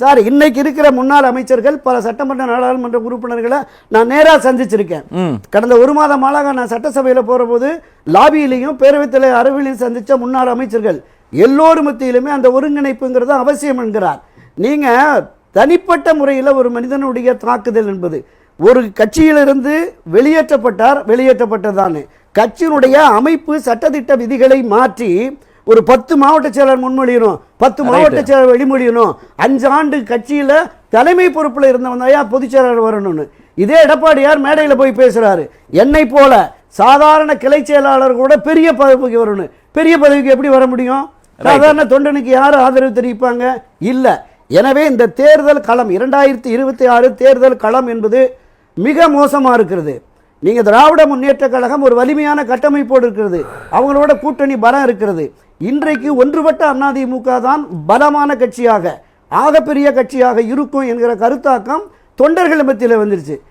Sir இன்னைக்கு இருக்கிற முன்னாள் அமைச்சர்கள் பல சட்டமன்ற நாடாளுமன்ற உறுப்பினர்களை நான் நேராக சந்திச்சிருக்கேன். கடந்த ஒரு மாதமாக நான் சட்டசபையில் போகிற போது லாபியிலையும் பேரவைத் தலைவர் அரவிலையும் சந்தித்த முன்னாள் அமைச்சர்கள் எல்லோரும் மத்தியிலுமே அந்த ஒருங்கிணைப்புங்கிறது அவசியம் என்கிறார். நீங்கள் தனிப்பட்ட முறையில் ஒரு மனிதனுடைய தாக்குதல் என்பது ஒரு கட்சியிலிருந்து வெளியேற்றப்பட்டார் வெளியேற்றப்பட்டதானே கட்சியினுடைய அமைப்பு சட்டதிட்ட விதிகளை மாற்றி ஒரு பத்து மாவட்ட செயலர் முன்மொழியணும் பத்து மாவட்ட செயலர் வெளிமொழியணும். அஞ்சு ஆண்டு கட்சியில் தலைமை பொறுப்பில் இருந்தவன் தான் பொதுச் செயலாளர் வரணும்னு. இதே எடப்பாடியார் மேடையில் போய் பேசுறாரு. என்னை போல சாதாரண கிளை செயலாளர் கூட பெரிய பதவிக்கு வரணும். பெரிய பதவிக்கு எப்படி வர முடியும்? சாதாரண தொண்டனுக்கு யார் ஆதரவு தெரிவிப்பாங்க? இல்ல. எனவே இந்த தேர்தல் களம் இரண்டாயிரத்தி இருபத்தி ஆறு தேர்தல் களம் என்பது மிக மோசமா இருக்கிறது. நீங்கள் திராவிட முன்னேற்ற கழகம் ஒரு வலிமையான கட்டமைப்போடு இருக்கிறது. அவங்களோட கூட்டணி பலம் இருக்கிறது. இன்றைக்கு ஒன்றுபட்ட அதிமுக தான் பலமான கட்சியாக ஆகப்பெரிய கட்சியாக இருக்கும் என்கிற கருத்தாக்கம் தொண்டர்கள் மத்தியில் வந்துருச்சு.